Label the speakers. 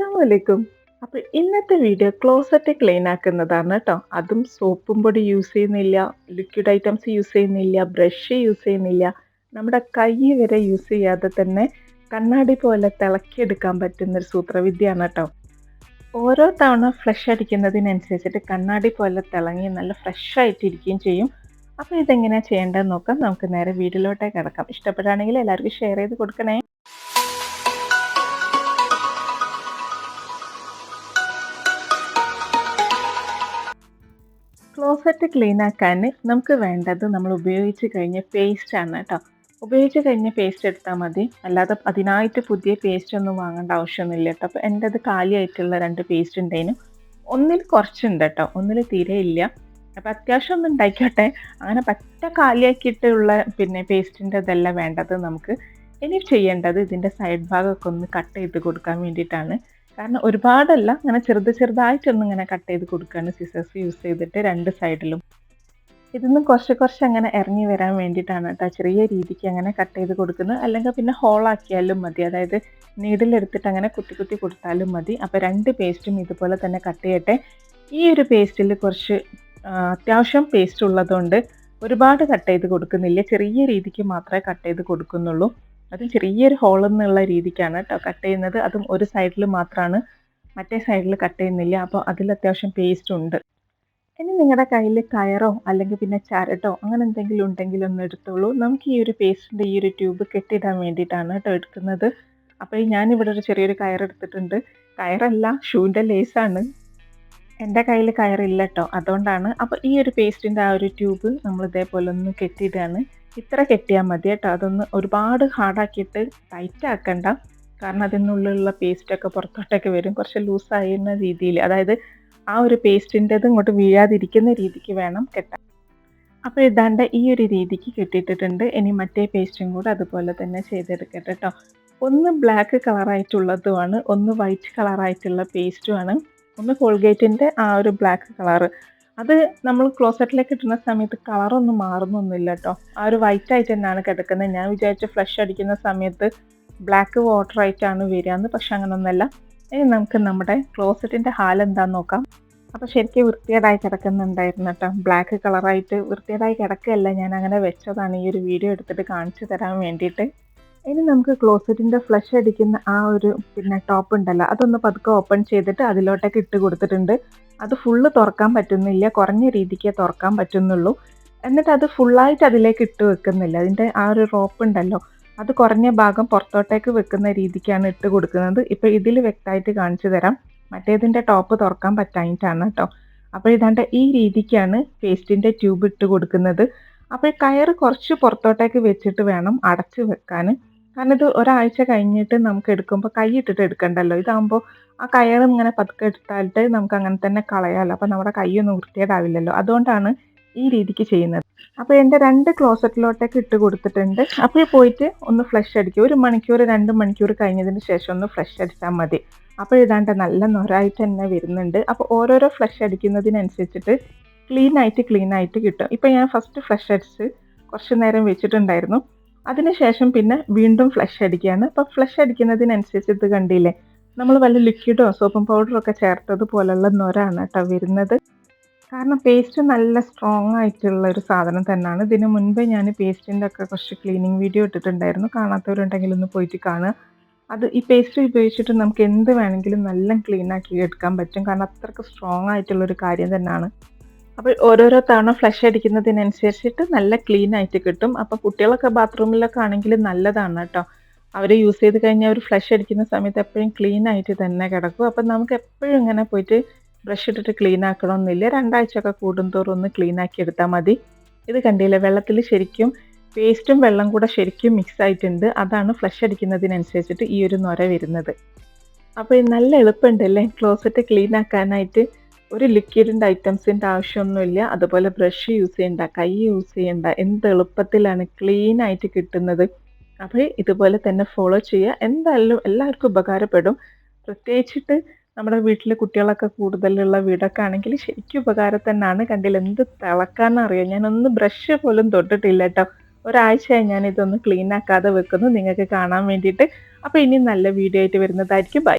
Speaker 1: അസ്സാമലൈക്കും അപ്പോൾ ഇന്നത്തെ വീഡിയോ ക്ലോസറ്റ് ക്ലീൻ ആക്കുന്നതാണ് കേട്ടോ അതും സോപ്പും പൊടി യൂസ് ചെയ്യുന്നില്ല ലിക്വിഡ് ഐറ്റംസ് യൂസ് ചെയ്യുന്നില്ല ബ്രഷ് യൂസ് ചെയ്യുന്നില്ല. നമ്മുടെ കൈ വരെ യൂസ് ചെയ്യാതെ തന്നെ കണ്ണാടി പോലെ തിളക്കിയെടുക്കാൻ പറ്റുന്നൊരു സൂത്രവിദ്യയാണ് കേട്ടോ ഓരോ തവണ ഫ്ലഷ് അടിക്കുന്നതിനനുസരിച്ചിട്ട് കണ്ണാടി പോലെ തിളങ്ങി നല്ല ഫ്രഷ് ആയിട്ടിരിക്കുകയും ചെയ്യും. അപ്പോൾ ഇതെങ്ങനെയാണ് ചെയ്യേണ്ടതെന്ന് നോക്കാം. നമുക്ക് നേരെ വീട്ടിലോട്ടേ കിടക്കാം. ഇഷ്ടപ്പെടുകയാണെങ്കിൽ എല്ലാവർക്കും ഷെയർ ചെയ്ത് കൊടുക്കണേ. ക്ലോസറ്റ് ക്ലീൻ ആക്കാൻ നമുക്ക് വേണ്ടത് നമ്മൾ ഉപയോഗിച്ച് കഴിഞ്ഞ പേസ്റ്റ് ആണ് കേട്ടോ. ഉപയോഗിച്ച് കഴിഞ്ഞ പേസ്റ്റ് എടുത്താൽ മതി. അല്ലാതെ അതിനായിട്ട് പുതിയ പേസ്റ്റ് ഒന്നും വാങ്ങേണ്ട ആവശ്യമൊന്നുമില്ല കേട്ടോ. അപ്പോൾ എന്റെ അത് കാലിയായിട്ടുള്ള രണ്ട് പേസ്റ്റ് ഉണ്ടായിരുന്നു ഒന്നിൽ കുറച്ചുണ്ട് കേട്ടോ. ഒന്നിൽ തീരെ ഇല്ല. അപ്പോൾ അത്യാവശ്യം ഒന്ന് ഉണ്ടായിക്കോട്ടെ. അങ്ങനെ പറ്റ കാലിയാക്കിയിട്ടുള്ള പിന്നെ പേസ്റ്റിന്റെ ഇതല്ല വേണ്ടത് നമുക്ക്. ഇനി ചെയ്യേണ്ടത് ഇതിന്റെ സൈഡ് ഭാഗമൊക്കെ ഒന്ന് കട്ട് ചെയ്ത് കൊടുക്കാൻ വേണ്ടിയിട്ടാണ്. കാരണം ഒരുപാടല്ല അങ്ങനെ ചെറുത് ചെറുതായിട്ടൊന്നും ഇങ്ങനെ കട്ട് ചെയ്ത് കൊടുക്കുകയാണ് സിസേഴ്സ് യൂസ് ചെയ്തിട്ട് രണ്ട് സൈഡിലും ഇതിന്ന് കുറച്ച് കുറച്ച് അങ്ങനെ ഇറങ്ങി വരാൻ വേണ്ടിയിട്ടാണ് കേട്ടോ ചെറിയ രീതിക്ക് അങ്ങനെ കട്ട് ചെയ്ത് കൊടുക്കുന്നത്. അല്ലെങ്കിൽ പിന്നെ ഹോളാക്കിയാലും മതി. അതായത് നീഡിലെടുത്തിട്ട് അങ്ങനെ കുത്തി കുത്തി കൊടുത്താലും മതി. അപ്പോൾ രണ്ട് പേസ്റ്റും ഇതുപോലെ തന്നെ കട്ട് ചെയ്യട്ടെ. ഈ ഒരു പേസ്റ്റിൽ കുറച്ച് അത്യാവശ്യം പേസ്റ്റ് ഉള്ളതുകൊണ്ട് ഒരുപാട് കട്ട് ചെയ്ത് കൊടുക്കുന്നില്ല. ചെറിയ രീതിക്ക് മാത്രമേ കട്ട് ചെയ്ത് കൊടുക്കുന്നുള്ളൂ. അത് ചെറിയൊരു ഹോൾ എന്നുള്ള രീതിക്കാണ് കേട്ടോ കട്ട് ചെയ്യുന്നത്. അതും ഒരു സൈഡിൽ മാത്രമാണ് മറ്റേ സൈഡിൽ കട്ട് ചെയ്യുന്നില്ല. അപ്പോൾ അതിൽ അത്യാവശ്യം പേസ്റ്റ് ഉണ്ട്. ഇനി നിങ്ങളുടെ കയ്യിൽ കയറോ അല്ലെങ്കിൽ പിന്നെ ചരട്ടോ അങ്ങനെ എന്തെങ്കിലും ഉണ്ടെങ്കിൽ ഒന്ന് എടുത്തോളൂ. നമുക്ക് ഈ ഒരു പേസ്റ്റിന്റെ ഈ ഒരു ട്യൂബ് കെട്ടിടാൻ വേണ്ടിയിട്ടാണ് കേട്ടോ എടുക്കുന്നത്. അപ്പോൾ ഞാനിവിടെ ഒരു ചെറിയൊരു കയർ എടുത്തിട്ടുണ്ട്. കയറല്ല ഷൂവിന്റെ ലേസാണ് എന്റെ കയ്യിൽ കയറില്ല കേട്ടോ അതുകൊണ്ടാണ്. അപ്പോൾ ഈ ഒരു പേസ്റ്റിന്റെ ആ ഒരു ട്യൂബ് നമ്മൾ ഇതേപോലെ ഒന്ന് കെട്ടിയിടുകയാണ്. ഇത്ര കെട്ടിയാൽ മതി കേട്ടോ. അതൊന്ന് ഒരുപാട് ഹാർഡാക്കിയിട്ട് ടൈറ്റ് ആക്കണ്ട. കാരണം അതിനുള്ളിലുള്ള പേസ്റ്റൊക്കെ പുറത്തോട്ടൊക്കെ വരും. കുറച്ച് ലൂസായിരുന്ന രീതിയിൽ. അതായത് ആ ഒരു പേസ്റ്റിന്റെത് ഇങ്ങോട്ട് വീഴാതിരിക്കുന്ന രീതിക്ക് വേണം കെട്ടാൻ. അപ്പോൾ ഇതാണ്ട് ഈ ഒരു രീതിക്ക് കെട്ടിയിട്ടിട്ടുണ്ട്. ഇനി മറ്റേ പേസ്റ്റും കൂടെ അതുപോലെ തന്നെ ചെയ്തെടുക്കട്ടെ കേട്ടോ. ഒന്ന് ബ്ലാക്ക് കളറായിട്ടുള്ളതുമാണ് ഒന്ന് വൈറ്റ് കളറായിട്ടുള്ള പേസ്റ്റുമാണ് ഒന്ന് കോൾഗേറ്റിന്റെ ആ ഒരു ബ്ലാക്ക് കളറ് അത് നമ്മൾ ക്ലോസറ്റിലേക്ക് ഇടുന്ന സമയത്ത് കളറൊന്നും മാറുന്നൊന്നുമില്ല കേട്ടോ ആ ഒരു വൈറ്റ് ആയിട്ട് തന്നെയാണ് കിടക്കുന്നത്. ഞാൻ വിചാരിച്ച ഫ്ലഷ് അടിക്കുന്ന സമയത്ത് ബ്ലാക്ക് വാട്ടർ ആയിട്ടാണ് വരികയെന്ന് പക്ഷെ അങ്ങനൊന്നുമല്ല ഇനി നമുക്ക് നമ്മുടെ ക്ലോസറ്റിന്റെ ഹാൽ എന്താണെന്ന് നോക്കാം. അപ്പോൾ ശരിക്കും വൃത്തികേടായി കിടക്കുന്നുണ്ടായിരുന്നു കേട്ടോ ബ്ലാക്ക് കളറായിട്ട് വൃത്തികേടായി കിടക്കുകയല്ല ഞാൻ അങ്ങനെ വെച്ചതാണ് ഈ ഒരു വീഡിയോ എടുത്തിട്ട് കാണിച്ചു തരാൻ വേണ്ടിയിട്ട്. ഇനി നമുക്ക് ക്ലോസറ്റിന്റെ ഫ്ലഷ് അടിക്കുന്ന ആ ഒരു പിന്നെ ടോപ്പ് ഉണ്ടല്ലോ അതൊന്ന് പതുക്കെ ഓപ്പൺ ചെയ്തിട്ട് അതിലോട്ടൊക്കെ ഇട്ട് കൊടുത്തിട്ടുണ്ട്. അത് ഫുള്ള് തുറക്കാൻ പറ്റുന്നില്ല കുറഞ്ഞ രീതിക്കേ തുറക്കാൻ പറ്റുന്നുള്ളൂ. എന്നിട്ട് അത് ഫുള്ളായിട്ട് അതിലേക്ക് ഇട്ട് വെക്കുന്നില്ല. അതിന്റെ ആ ഒരു റോപ്പ് ഉണ്ടല്ലോ അത് കുറഞ്ഞ ഭാഗം പുറത്തോട്ടേക്ക് വെക്കുന്ന രീതിക്കാണ് ഇട്ട് കൊടുക്കുന്നത്. ഇപ്പോൾ ഇതിൽ വ്യക്തമായിട്ട് കാണിച്ചു തരാം. മറ്റേതിന്റെ ടോപ്പ് തുറക്കാൻ പറ്റായിട്ടാണ് കേട്ടോ. അപ്പോൾ ഇതാണ്ട് ഈ രീതിക്കാണ് പേസ്റ്റിന്റെ ട്യൂബ് ഇട്ട് കൊടുക്കുന്നത്. അപ്പോൾ കയർ കുറച്ച് പുറത്തോട്ടേക്ക് വെച്ചിട്ട് വേണം അടച്ച് വെക്കാൻ കാരണം ഇത് ഒരാഴ്ച കഴിഞ്ഞിട്ട് നമുക്ക് എടുക്കുമ്പോൾ കൈയിട്ടിട്ട് എടുക്കണ്ടല്ലോ. ഇതാകുമ്പോൾ ആ കയർ ഇങ്ങനെ പതുക്കെ എടുത്താലിട്ട് നമുക്ക് അങ്ങനെ തന്നെ കളയാമല്ലോ അപ്പോൾ നമ്മുടെ കൈയൊന്നും വൃത്തിയേടാവില്ലല്ലോ അതുകൊണ്ടാണ് ഈ രീതിക്ക് ചെയ്യുന്നത്. അപ്പോൾ എന്റെ രണ്ട് ക്ലോസറ്റിലോട്ടേക്ക് ഇട്ട് കൊടുത്തിട്ടുണ്ട്. അപ്പോൾ പോയിട്ട് ഒന്ന് ഫ്ലഷ് അടിക്കുക. ഒരു മണിക്കൂർ രണ്ട് മണിക്കൂർ കഴിഞ്ഞതിന് ശേഷം ഒന്ന് ഫ്ലഷ് അടിച്ചാൽ മതി. അപ്പോൾ ഇതാണ്ട് നല്ല നൊരായിട്ട് തന്നെ വരുന്നുണ്ട്. അപ്പോൾ ഓരോരോ ഫ്ലഷ് അടിക്കുന്നതിനനുസരിച്ചിട്ട് ക്ലീൻ ആയിട്ട് ക്ലീൻ ആയിട്ട് കിട്ടും. ഇപ്പോൾ ഞാൻ ഫസ്റ്റ് ഫ്ലഷ് അടിച്ച് കുറച്ച് നേരം വെച്ചിട്ടുണ്ടായിരുന്നു. അതിനുശേഷം പിന്നെ വീണ്ടും ഫ്ലഷ് അടിക്കുകയാണ്. അപ്പോൾ ഫ്ലഷ് അടിക്കുന്നതിനനുസരിച്ച് ഇത് കണ്ടില്ലേ? നമ്മൾ വല്ല ലിക്വിഡോ സോപ്പും പൗഡറോ ഒക്കെ ചേർത്തത് പോലുള്ള നൊരാണ് കേട്ടോ വരുന്നത്. കാരണം പേസ്റ്റ് നല്ല സ്ട്രോങ് ആയിട്ടുള്ള ഒരു സാധനം തന്നെയാണ്. ഇതിന് മുൻപേ ഞാൻ പേസ്റ്റിന്റെ ഒക്കെ കുറച്ച് ക്ലീനിങ് വീഡിയോ ഇട്ടിട്ടുണ്ടായിരുന്നു. കാണാത്തവരുണ്ടെങ്കിൽ ഒന്ന് പോയിട്ട് കാണുക. അത് ഈ പേസ്റ്റ് ഉപയോഗിച്ചിട്ട് നമുക്ക് എന്ത് വേണമെങ്കിലും നല്ല ക്ലീൻ ആക്കി എടുക്കാൻ പറ്റും. കാരണം അത്രയ്ക്ക് സ്ട്രോങ് ആയിട്ടുള്ളൊരു കാര്യം തന്നെയാണ്. അപ്പോൾ ഓരോരോ തവണ ഫ്ലഷ് അടിക്കുന്നതിനനുസരിച്ചിട്ട് നല്ല ക്ലീൻ ആയിട്ട് കിട്ടും. അപ്പോൾ കുട്ടികളൊക്കെ ബാത്റൂമിലൊക്കെ ആണെങ്കിൽ നല്ലതാണ് കേട്ടോ. അവർ യൂസ് ചെയ്ത് കഴിഞ്ഞാൽ അവർ ഫ്ലഷ് അടിക്കുന്ന സമയത്ത് എപ്പോഴും ക്ലീൻ ആയിട്ട് തന്നെ കിടക്കും. അപ്പം നമുക്ക് എപ്പോഴും ഇങ്ങനെ പോയിട്ട് ബ്രഷ് ഇട്ടിട്ട് ക്ലീൻ ആക്കണമെന്നില്ല രണ്ടാഴ്ചയൊക്കെ കൂടുന്തോറും ഒന്ന് ക്ലീൻ ആക്കി എടുത്താൽ മതി. ഇത് കണ്ടില്ലേ? വെള്ളത്തിൽ ശരിക്കും പേസ്റ്റും വെള്ളം കൂടെ ശരിക്കും മിക്സ് ആയിട്ടുണ്ട്. അതാണ് ഫ്ലഷ് അടിക്കുന്നതിനനുസരിച്ചിട്ട് ഈ ഒരു നൊര വരുന്നത്. അപ്പോൾ നല്ല എളുപ്പമുണ്ടല്ലേ ക്ലോസറ്റ് ക്ലീൻ ആക്കാനായിട്ട്. ഒരു ലിക്വിഡിന്റെ ഐറ്റംസിന്റെ ആവശ്യമൊന്നുമില്ല. അതുപോലെ ബ്രഷ് യൂസ് ചെയ്യണ്ട കൈ യൂസ് ചെയ്യണ്ട എന്ത് എളുപ്പത്തിലാണ് ക്ലീൻ ആയിട്ട് കിട്ടുന്നത്. അപ്പോൾ ഇതുപോലെ തന്നെ ഫോളോ ചെയ്യുക. എന്തായാലും എല്ലാവർക്കും ഉപകാരപ്പെടും. പ്രത്യേകിച്ചിട്ട് നമ്മുടെ വീട്ടിലെ കുട്ടികളൊക്കെ കൂടുതലുള്ള വീടൊക്കെ ആണെങ്കിൽ ശരിക്കും ഉപകാരം തന്നെയാണ്. കണ്ടില്ല എന്ത് തിളക്കാന്നറിയാം ഞാനൊന്ന് ബ്രഷ് പോലും തൊട്ടിട്ടില്ല കേട്ടോ. ഒരാഴ്ചയായി ഞാൻ ഇതൊന്ന് ക്ലീൻ ആക്കാതെ വെക്കുന്നു. നിങ്ങൾക്ക് കാണാൻ വേണ്ടിയിട്ട്. അപ്പോൾ ഇനി നല്ല വീഡിയോ ആയിട്ട് വരുന്നതായിരിക്കും. ബൈ